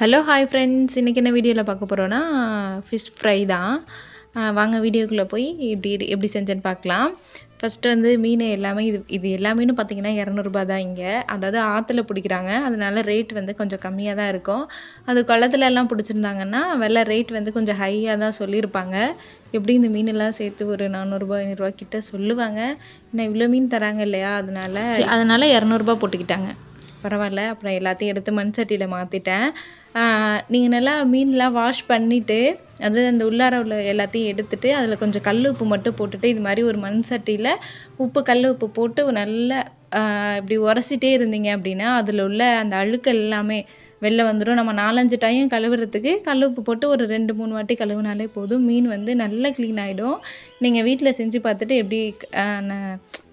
Hello hi friends இன்றைக்கி என்ன வீடியோவில் பார்க்க போகிறோன்னா ஃபிஷ் ஃப்ரை தான். வாங்க வீடியோக்குள்ளே போய் எப்படி எப்படி செஞ்சேன்னு பார்க்கலாம். ஃபஸ்ட்டு வந்து மீன் எல்லாமே இது இது எல்லா மீனும் பார்த்தீங்கன்னா இரநூறுபா தான் இங்கே. அதாவது ஆற்றுல பிடிக்கிறாங்க. அதனால ரேட் வந்து கொஞ்சம் கம்மியாக தான் இருக்கும். அது குளத்துல எல்லாம் பிடிச்சிருந்தாங்கன்னா வெள்ள ரேட் வந்து கொஞ்சம் ஹையாக தான் சொல்லியிருப்பாங்க. எப்படி இந்த மீனெல்லாம் சேர்த்து ஒரு நானூறுரூபா ஐநூறுரூவா கிட்ட சொல்லுவாங்க. ஏன்னா இவ்வளோ மீன் தராங்க இல்லையா? அதனால அதனால் இரநூறுபா போட்டுக்கிட்டாங்க. பரவாயில்ல. அப்புறம் எல்லாத்தையும் எடுத்து மண் சட்டியில் மாற்றிட்டேன் நீங்கள் நல்லா மீன்லாம் வாஷ் பண்ணிவிட்டு அது அந்த உள்ளார உள்ள எல்லாத்தையும் எடுத்துட்டு அதில் கொஞ்சம் கல் உப்பு மட்டும் போட்டுட்டு இது மாதிரி ஒரு மண் சட்டியில் உப்பு கல் உப்பு போட்டு நல்லா இப்படி உரசிட்டே இருந்தீங்க அப்படின்னா அதில் உள்ள அந்த அழுக்கு எல்லாமே வெளில வந்துடும் நம்ம நாலஞ்சு டைம் கழுவுறதுக்கு கல் உப்பு போட்டு ஒரு ரெண்டு மூணு வாட்டி கழுவுனாலே போதும். மீன் வந்து நல்லா க்ளீன் ஆகிடும் நீங்கள் வீட்டில் செஞ்சு பார்த்துட்டு எப்படி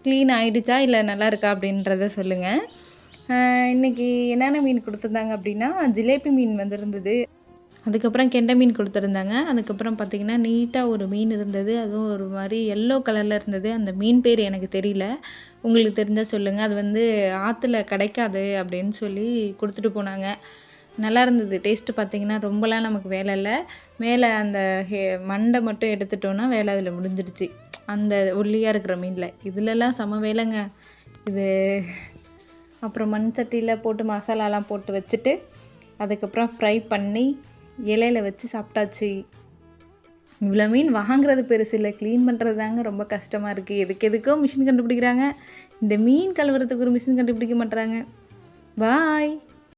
க்ளீன் ஆகிடுச்சா இல்லை நல்லா இருக்கா அப்படின்றத சொல்லுங்கள் இன்றைக்கி இன்னைக்கு என்னென்ன மீன் கொடுத்துருந்தாங்க அப்படின்னா ஜிலேபி மீன் வந்திருந்தது. அதுக்கப்புறம் கெண்டை மீன் கொடுத்துருந்தாங்க. அதுக்கப்புறம் பார்த்திங்கன்னா நீட்டாக ஒரு மீன் இருந்தது. அதுவும் ஒரு மாதிரி எல்லோ கலரில் இருந்தது. அந்த மீன் பேர் எனக்கு தெரியல. உங்களுக்கு தெரிஞ்சால் சொல்லுங்கள் அது வந்து ஆற்றுல கிடைக்காது அப்படின்னு சொல்லி கொடுத்துட்டு போனாங்க. நல்லா இருந்தது. டேஸ்ட்டு பார்த்தீங்கன்னா ரொம்பலாம் நமக்கு வேலை இல்லை. மேலே அந்த ஹே மண்டை மட்டும் எடுத்துட்டோன்னா வேலை அதில் முடிஞ்சிடுச்சு. அந்த ஒல்லியாக இருக்கிற மீனில். இதுலலாம் செம வேலைங்க. இது அப்புறம் மண் சட்டியில் போட்டு மசாலாலாம் போட்டு வச்சுட்டு அதுக்கப்புறம் ஃப்ரை பண்ணி இலையில வச்சு சாப்பிட்டாச்சு. இவ்வளோ மீன் வாங்குறது பெருசு இல்லை. க்ளீன் பண்ணுறது தாங்க ரொம்ப கஷ்டமாக இருக்குது எதுக்கு எதுக்கோ மிஷின் கண்டுபிடிக்கிறாங்க. இந்த மீன் கழுவுறதுக்கு ஒரு மிஷின் கண்டுபிடிக்க மாட்றாங்க. பாய்